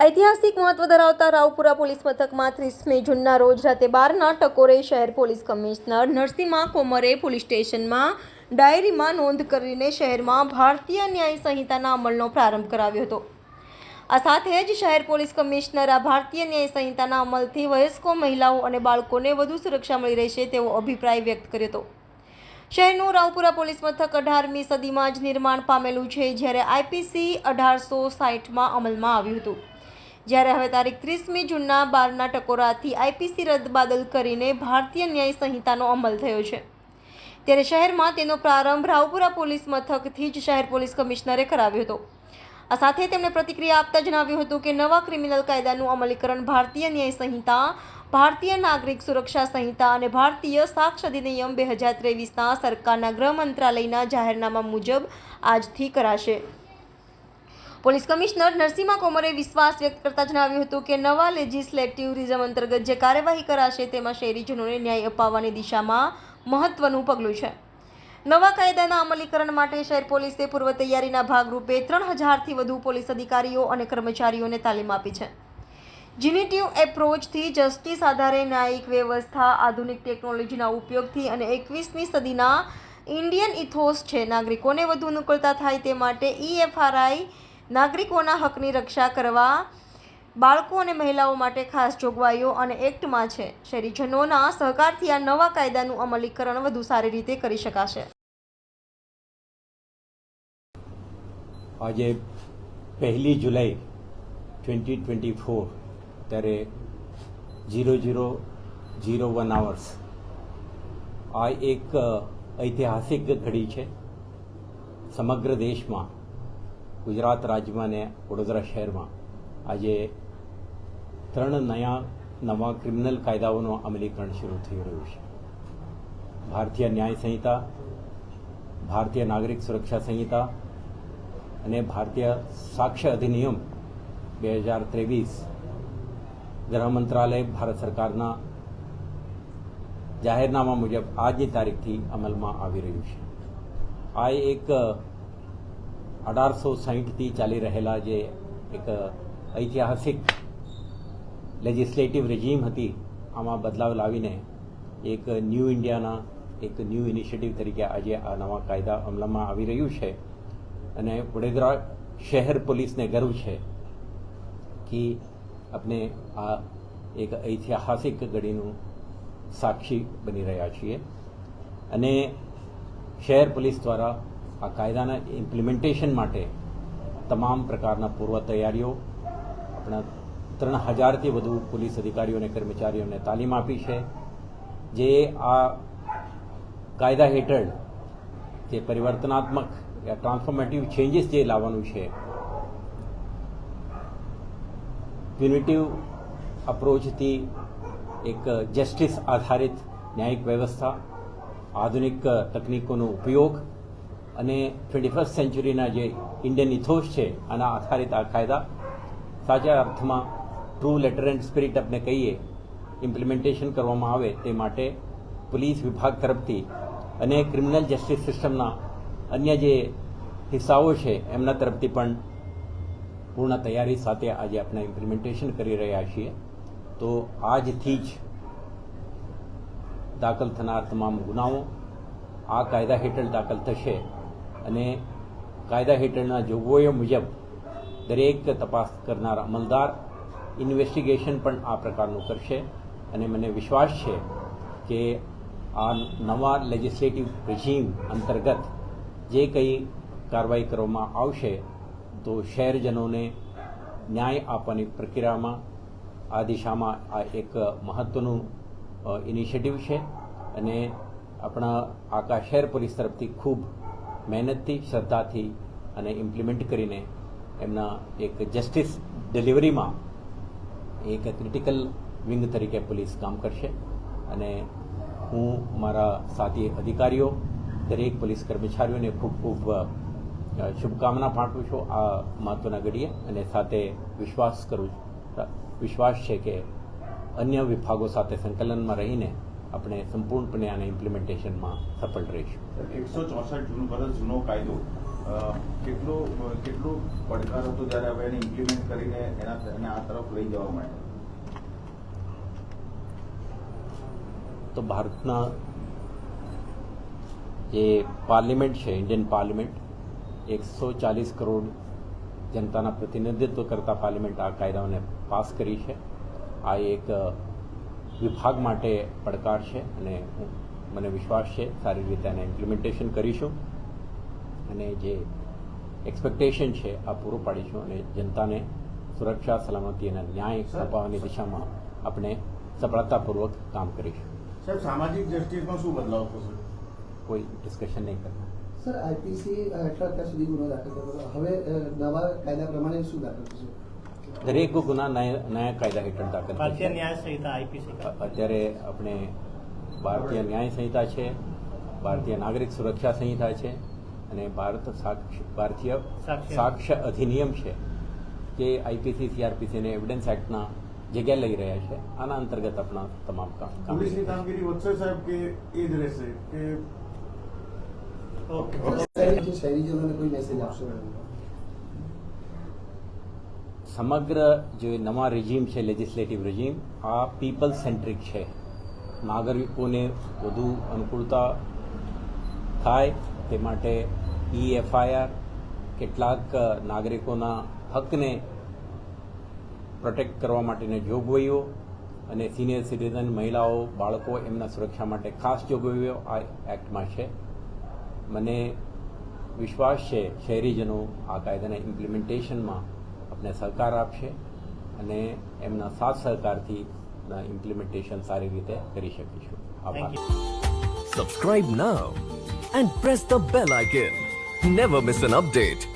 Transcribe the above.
ઐતિહાસિક મહત્વ ધરાવતા રાવપુરા પોલીસ મથકમાં ત્રીસમી જૂનના રોજ રાતે બારના ટકોરે શહેર police commissioner Narasimha Komar police સ્ટેશનમાં ડાયરીમાં નોંધ કરીને શહેરમાં ભારતીય ન્યાય સંહિતાના અમલનો પ્રારંભ કરાવ્યો હતો. આ સાથે જ શહેર પોલીસ કમિશનર આ ભારતીય ન્યાય સંહિતાના અમલથી વયસ્કો મહિલાઓ અને બાળકોને વધુ સુરક્ષા મળી રહેશે તેવો અભિપ્રાય વ્યક્ત કર્યો હતો. શહેરનું રાવપુરા પોલીસ મથક અઢારમી સદીમાં જ નિર્માણ પામેલું છે, જ્યારે આઈપીસી અઢારસો સાઠમાં અમલમાં આવ્યું હતું. જ્યારે હવે તારીખ ત્રીસમી જૂનના બારના ટકોરાથી આઈપીસી રદબાદલ કરીને ભારતીય ન્યાય સંહિતાનો અમલ થયો છે. ત્યારે શહેરમાં તેનો પ્રારંભ રાવપુરા પોલીસ મથકથી જ શહેર પોલીસ કમિશનરે કરાવ્યો હતો. આ સાથે તેમણે પ્રતિક્રિયા આપતા જણાવ્યું હતું કે નવા ક્રિમિનલ કાયદાનું અમલીકરણ ભારતીય ન્યાય સંહિતા, ભારતીય નાગરિક સુરક્ષા સંહિતા અને ભારતીય સાક્ષ અધિનિયમ બે હજાર ત્રેવીસના સરકારના ગૃહ મંત્રાલયના જાહેરનામા મુજબ આજથી કરાશે. પોલીસ કમિશનર નરસિંહા કોમરે વિશ્વાસ વ્યક્ત કરતા જણાવ્યું હતું કે નવા લેજિસ્લેટિવ રિઝમ અંતર્ગત જે કાર્યવાહી કરાશે તેમાં શહેરીજનોને ન્યાય અપાવવાની દિશામાં મહત્વનું પગલું છે. નવા કાયદાના અમલીકરણ માટે શહેર પોલીસે પૂર્વ તૈયારીના ભાગરૂપે ત્રણ હજારથી વધુ પોલીસ અધિકારીઓ અને કર્મચારીઓને તાલીમ આપી છે. જીનિટિવ એપ્રોચથી જસ્ટિસ આધારે ન્યાયિક વ્યવસ્થા, આધુનિક ટેકનોલોજીના ઉપયોગથી અને એકવીસમી સદીના ઇન્ડિયન ઇથોસ છે. નાગરિકોને વધુ અનુકૂળતા થાય તે માટે ઈએફઆરઆઈ નાગરિકોના હકની રક્ષા કરવા, બાળકો અને મહિલાઓ માટે ખાસ જોગવાઈઓ અને એક્ટમાં છે. શહેરીજનોના સહકારથી આ નવા કાયદાનું અમલીકરણ વધુ સારી રીતે કરી શકાશે. આજે પહેલી જુલાઈ ટ્વેન્ટી ટ્વેન્ટી ફોર ત્યારે zero zero zero one hours આ એક ઐતિહાસિક ઘડી છે. સમગ્ર દેશમાં, ગુજરાત રાજ્યમાં અને વડોદરા શહેરમાં આજે ત્રણ નયા, નવા ક્રિમિનલ કાયદાઓનું અમલીકરણ શરૂ થઈ રહ્યું છે. ભારતીય ન્યાય સંહિતા, ભારતીય નાગરિક સુરક્ષા સંહિતા અને ભારતીય સાક્ષ્ય અધિનિયમ બે હજાર ત્રેવીસ ગૃહ મંત્રાલય ભારત સરકારના જાહેરનામા મુજબ આજની તારીખથી અમલમાં આવી રહ્યું છે. આ એક અઢારસો સાહીઠથી ચાલી રહેલા જે એક ઐતિહાસિક લેજિસ્લેટિવ રેજીમ હતી, આમાં બદલાવ લાવીને એક ન્યૂ ઇન્ડિયાના એક ન્યૂ ઇનિશિયેટિવ તરીકે આજે આ નવા કાયદા અમલમાં આવી રહ્યું છે. અને વડોદરા શહેર પોલીસને ગર્વ છે કે આપણે આ એક ઐતિહાસિક ઘડીનું સાક્ષી બની રહ્યા છીએ. અને શહેર પોલીસ દ્વારા આ કાયદાના ઇમ્પ્લિમેન્ટેશન માટે તમામ પ્રકારના પૂર્વ તૈયારીઓ આપણા ત્રણ હજારથી વધુ પોલીસ અધિકારીઓ અને કર્મચારીઓને તાલીમ આપી છે. જે આ કાયદા હેઠળ જે પરિવર્તનાત્મક ટ્રાન્સફોર્મેટિવ ચેન્જીસ જે લાવવાનું છે. પ્યુનિટિવ અપ્રોચથી એક જસ્ટિસ આધારિત ન્યાયિક વ્યવસ્થા, આધુનિક તકનીકોનો ઉપયોગ અને ટ્વેન્ટી ફર્સ્ટ સેન્ચુરીના જે ઇન્ડિયન ઇથોસ છે, આના આધારિત આ કાયદા સાચા અર્થમાં ટ્રુ લેટર એન્ડ સ્પિરિટ આપણે કહીએ ઇમ્પ્લિમેન્ટેશન કરવામાં આવે તે માટે પોલીસ વિભાગ તરફથી અને ક્રિમિનલ જસ્ટિસ સિસ્ટમના અન્ય જે હિસ્સાઓ છે, એમના તરફથી પણ પૂર્ણ તૈયારી સાથે આજે આપણે ઇમ્પ્લિમેન્ટેશન કરી રહ્યા છીએ. તો આજથી જ દાખલ થનાર તમામ ગુનાઓ આ કાયદા હેઠળ દાખલ થશે અને કાયદા હેઠળના જોગવાઈઓ મુજબ દરેક તપાસ કરનાર અમલદાર ઇન્વેસ્ટિગેશન પણ આ પ્રકારનું કરશે. અને મને વિશ્વાસ છે કે આ નવા લેજિસ્લેટિવ રેજીમ અંતર્ગત જે કંઈ કાર્યવાહી કરવામાં આવશે, તો શહેરજનોને ન્યાય આપવાની પ્રક્રિયામાં આ દિશામાં આ એક મહત્વનું ઇનિશિયેટિવ છે. અને આપણા આખા શહેર પોલીસ તરફથી ખૂબ મહેનતથી, શ્રદ્ધાથી અને ઇમ્પ્લિમેન્ટ કરીને એમના એક જસ્ટિસ ડિલિવરીમાં એક ક્રિટિકલ વિંગ તરીકે પોલીસ કામ કરશે. અને હું મારા સાથી અધિકારીઓ દરેક પોલીસ કર્મચારીઓને ખૂબ ખૂબ શુભકામના પાઠવું છું આ મહત્વના ઘડીએ અને સાથે વિશ્વાસ કરું વિશ્વાસ છે કે અન્ય વિભાગો સાથે સંકલનમાં રહીને આપણે સંપૂર્ણપણે આને ઇમ્પ્લિમેન્ટેશનમાં સફળ રહીશું. એકસો ચોસઠ જૂનો વર્ષ જૂનો કાયદો કેટલો કેટલું કેટલું પડકાર હતો જ્યારે હવે એને ઇમ્પ્લિમેન્ટ કરીને એના એને આ તરફ લઈ જવા માટે? તો ભારતના જે પાર્લિમેન્ટ છે ઇન્ડિયન પાર્લિમેન્ટ. એકસો ચાલીસ કરોડ જનતાના પ્રતિનિધિત્વ કરતા પાર્લિમેન્ટ આ કાયદાઓને પાસ કરી છે. આ એક વિભાગ માટે પડકાર છે અને મને વિશ્વાસ છે સારી રીતે એને ઇમ્પ્લિમેન્ટેશન કરીશું. અને જે એક્સપેક્ટેશન છે આ પૂરું પાડીશું અને જનતાને સુરક્ષા સલામતી અને ન્યાય અપાવવાની દિશામાં આપણે સફળતાપૂર્વક કામ કરીશું. સાહેબ સામાજિક જસ્ટિસમાં શું બદલાવ થશે? કોઈ ડિસ્કશન નહીં કરતા. સર આઈપીસી એટલા અત્યાર સુધી ગુનો દાખલ કર્યો હવે નવા કાયદા પ્રમાણે શું દાખલ થશે? દરેક ગુના નયા નયા કાયદા હેઠળ દાખલ ભારતીય ન્યાય સંહિતા આઈપીસી અત્યારે આપણે ભારતીય ન્યાય સંહિતા છે ભારતીય નાગરિક સુરક્ષા સંહિતા છે અને ભારત સાક્ષ ભારતીય સાક્ષ્ય. અધિનિયમ છે જે આઈપીસી સીઆરપીસી અને એવિડન્સ એક્ટના જગ્યા લઈ રહ્યા છે. આના અંતર્ગત આપણા તમામ કામ પોલીસની કામગીરી વધશે સાહેબ કે એ જ રહેશે? કે શહેરીજનોને કોઈ મેસેજ આપશો સમગ્ર જે નવા રેજીમ છે લેજિસ્લેટિવ રિઝિમ આ પીપલ સેન્ટ્રિક છે. નાગરિકોને વધુ અનુકૂળતા થાય તે માટે ઈ એફઆઈઆર કેટલાક નાગરિકોના હકને પ્રોટેક્ટ કરવા માટેની જોગવાઈઓ અને સિનિયર સિટીઝન મહિલાઓ બાળકો એમના સુરક્ષા માટે ખાસ જોગવાઈઓ આ એક્ટમાં છે. મને વિશ્વાસ છે શહેરીજનો આ કાયદાના ઇમ્પ્લિમેન્ટેશનમાં આપણે સહકાર આપશે અને એમના સાથ સહકારથી ઇમ્પ્લિમેન્ટેશન સારી રીતે કરી શકીશું. આભાર. Subscribe you and press the bell icon never miss an update.